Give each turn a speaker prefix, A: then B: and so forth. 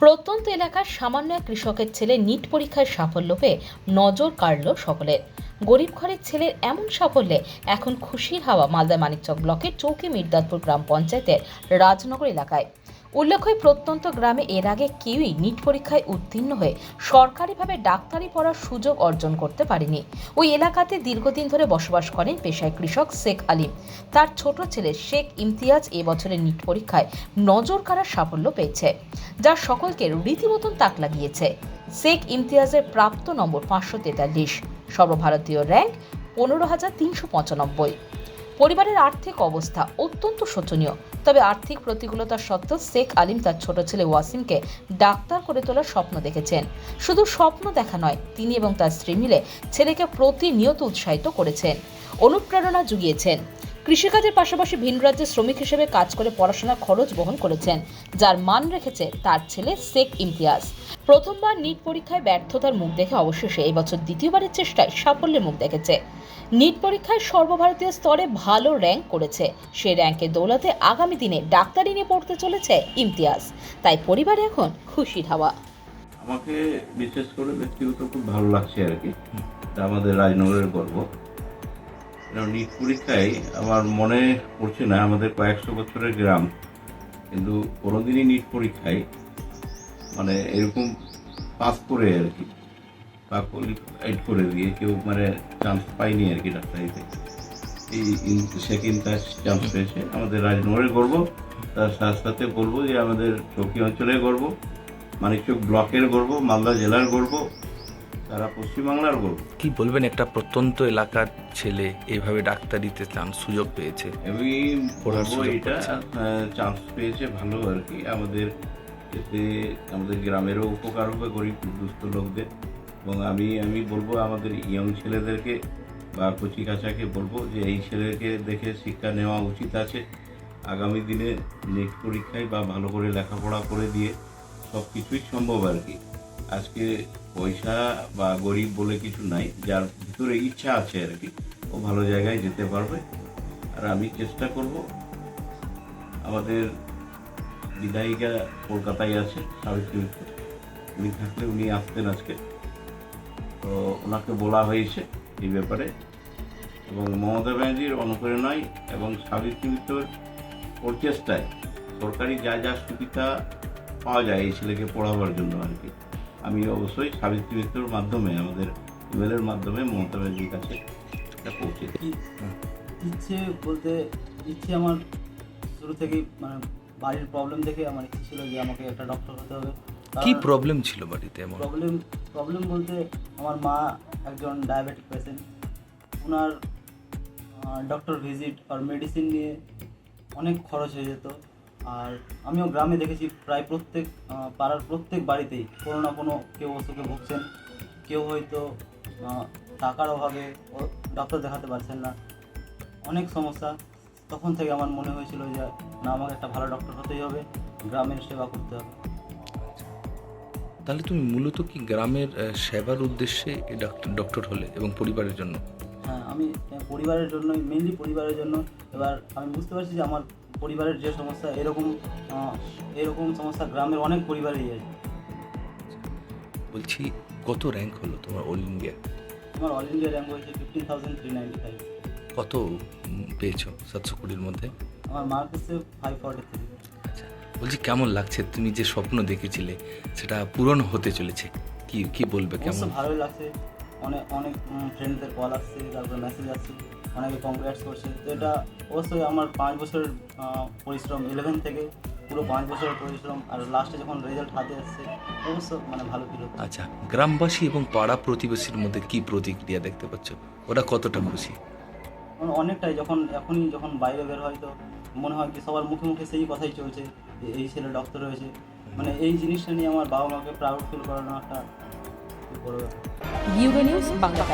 A: প্রত্যন্ত এলাকার সামান্য এক কৃষকের ছেলে নিট পরীক্ষায় সাফল্য পেয়ে নজর কাড়ল সকলের। গরিব ঘরের ছেলের এমন সাফল্যে এখন খুশির হাওয়া মালদা মানিকচক ব্লকের চৌকি মির্দারপুর গ্রাম পঞ্চায়েতের রাজনগর এলাকায়। উল্লেখ্য প্রত্যন্ত গ্রামে এর আগে কেউই নিট পরীক্ষায় উত্তীর্ণ হয়ে সরকারিভাবে ডাক্তারি পড়ার সুযোগ অর্জন করতে পারেনি। ওই এলাকাতে দীর্ঘদিন ধরে বসবাস করেন পেশায় কৃষক শেখ আলিম তার ছোট ছেলে শেখ ইমতিয়াজ এবছরের নিট পরীক্ষায় নজর কাড়ার সাফল্য পেয়েছে, যা সকলকে রীতিমতন তাক লাগিয়েছে। শেখ ইমতিয়াজের প্রাপ্ত নম্বর পাঁচশো তেতাল্লিশ। সর্বভারতীয় র্যাঙ্ক পনেরো হাজার তিনশো পঁচানব্বই। পরিবারের আর্থিক অবস্থা অত্যন্ত শোচনীয়। তবে আর্থিক প্রতিকূলতা সত্ত্বেও শেখ আলিম তার ছোট ছেলে ওয়াসিমকে ডাক্তার করে তোলার স্বপ্ন দেখেছেন। শুধু স্বপ্ন দেখা নয়, তিনি এবং তার স্ত্রী মিলে ছেলেকে প্রতিনিয়ত উৎসাহিত করেছেন। অনুপ্রেরণা জুগিয়েছেন। কৃষিকাজের পাশাপাশি ভিন রাজ্যে শ্রমিক হিসেবে কাজ করে পড়াশোনার খরচ বহন করেছেন, যার মান রেখেছে তার ছেলে শেখ ইমতিয়াজ। প্রথমবার নিট পরীক্ষায় ব্যর্থতার মুখ দেখে অবশেষে এই বছর দ্বিতীয়বারের চেষ্টায় সাফল্যের মুখ দেখেছে। নিট পরীক্ষায় সর্বভারতীয় স্তরে ভালো র্যাঙ্ক করেছে। সে র্যাঙ্কের দৌলতে আগামী দিনে ডাক্তারি নিয়ে পড়তে চলেছে ইমতিয়াজ। তাই পরিবারে এখন খুশির হাওয়া।
B: আমাকে বিশেষ করে ব্যক্তিগত খুব ভালো লাগছে আর কি। আমাদের রাজনগরের গর্ব। নিট পরীক্ষায় আমার মনে পড়ছে না, আমাদের কয়েকশো বছরের গ্রাম। কিন্তু কোনোদিনই নিট পরীক্ষায় মানে এরকম পাস করে আর কি। বা কোয়ালিফাইড করে দিয়ে কেউ মানে চান্স পায়নি আর কি ডাক্তারিতে এই সেকেন্ড কাজ চান্স পেয়েছে। আমাদের রাজনগরে গর্ব। তার সাথে সাথে বলব যে আমাদের চৌকি অঞ্চলের গর্ব। মানিকচক ব্লকের গর্ব, মালদা জেলার গর্ব। তারা পশ্চিমবাংলার গর্ব
C: কি বলবেন একটা প্রত্যন্ত এলাকার ছেলে এইভাবে ডাক্তারিতে চান সুযোগ পেয়েছে?
B: আমি
C: পড়ার
B: বলব এটা চান্স পেয়েছে ভালো আর কি। আমাদের এতে আমাদের গ্রামেরও উপকার হবে গরিব দুস্থ লোকদের। এবং আমি আমি বলব আমাদের ইয়ং ছেলেদেরকে বা কচি কাচাকে বলব যে এই ছেলেকে দেখে শিক্ষা নেওয়া উচিত আছে। আগামী দিনে নেট পরীক্ষায় বা ভালো করে লেখাপড়া করে দিয়ে সব কিছুই সম্ভব আর কি। আজকে পয়সা বা গরিব বলে কিছু নাই, যার ভিতরে ইচ্ছা আছে আর কি, ও ভালো জায়গায় যেতে পারবে। আর আমি চেষ্টা করব, আমাদের বিধায়িকা কলকাতায় আছে, সাবিত্রী উনি থাকলে উনি আসতেন আজকে। তো ওনাকে বলা হয়েছে এই ব্যাপারে। এবং মমতা ব্যানার্জির অনুপ্রেরণায় এবং সাবিত্রী মিত্রর প্রচেষ্টায় সরকারি যা যা সুবিধা পাওয়া যায় এই ছেলেকে পড়াবার জন্য আর কি। আমি অবশ্যই সাবিত্রী মিত্রর মাধ্যমে আমাদের ইমেলের মাধ্যমে মমতা ব্যানার্জির কাছে এটা পৌঁছে দিই
D: ইচ্ছে বলতে ইচ্ছে আমার শুরু থেকেই মানে বাড়ির প্রবলেম দেখে আমার ইচ্ছে ছিল যে আমাকে একটা ডক্টর হতে হবে।
C: কি প্রবলেম ছিল বাড়িতে এমন?
D: প্রবলেম প্রবলেম বলতে আমার মা একজন ডায়াবেটিক পেশেন্ট ওনার ডক্টর ভিজিট আর মেডিসিন নিয়ে অনেক খরচ হয়ে যেত। আর আমিও গ্রামে দেখেছি প্রায় প্রত্যেক পাড়ার প্রত্যেক বাড়িতেই কোনো না কোনো কেউ অসুখে ভুগছেন কেউ হয়তো টাকার অভাবে ডক্টর দেখাতে পারছেন না। অনেক সমস্যা। তখন থেকে আমার মনে হয়েছিল যে না আমাকে একটা ভালো ডক্টর হতেই হবে গ্রামের সেবা করতে হবে।
C: তাহলে তুমি মূলত কি গ্রামের সেবার উদ্দেশ্যে ডাক্তার ডক্টর হলে এবং পরিবারের জন্য?
D: হ্যাঁ আমি পরিবারের জন্যই মেনলি পরিবারের জন্য। এবার আমি বুঝতে পারছি যে আমার পরিবারের যে সমস্যা এরকম এরকম সমস্যা গ্রামের অনেক পরিবারেই আছে।
C: বলছি কত র্যাঙ্ক হলো তোমার অল ইন্ডিয়া
D: আমার অল ইন্ডিয়া র্যাঙ্ক হয়েছে fifteen thousand three ninety five
C: কত পেয়েছ সাতশো কুড়ির মধ্যে?
D: আমার মার্ক হচ্ছে ফাইভ ফর্টি থ্রি
C: আচ্ছা বলছি কেমন লাগছে? তুমি যে স্বপ্ন দেখেছিলে সেটা পূরণ হতে চলেছে। কি কি বলবে কেমন?
D: ভালোই লাগছে। অনেক অনেক ফ্রেন্ডদের কল আসছে তারপরে মেসেজ আসছে। অনেকে কংগ্রেটস করছে। তো এটা অবশ্যই আমার পাঁচ বছরের পরিশ্রম ইলেভেন থেকে পুরো পাঁচ বছরের পরিশ্রম আর লাস্টে যখন রেজাল্ট হাতে আসছে অবশ্য মানে ভালো ফিল হচ্ছে।
C: আচ্ছা গ্রামবাসী এবং পাড়া প্রতিবেশীর মধ্যে কি প্রতিক্রিয়া দেখতে পাচ্ছ? ওরা কতটা খুশি?
D: মানে অনেকটাই যখন এখনই যখন বাইরে বের হয় তো মনে হয় কি সবার মুখে মুখে সেই কথাই চলছে যে এই ছেলে ডক্টর হয়েছে। মানে এই জিনিসটা নিয়ে আমার বাবা মাকে প্রাউড ফিল করানো একটা বড় ব্যাপার।
A: Euro news Bangla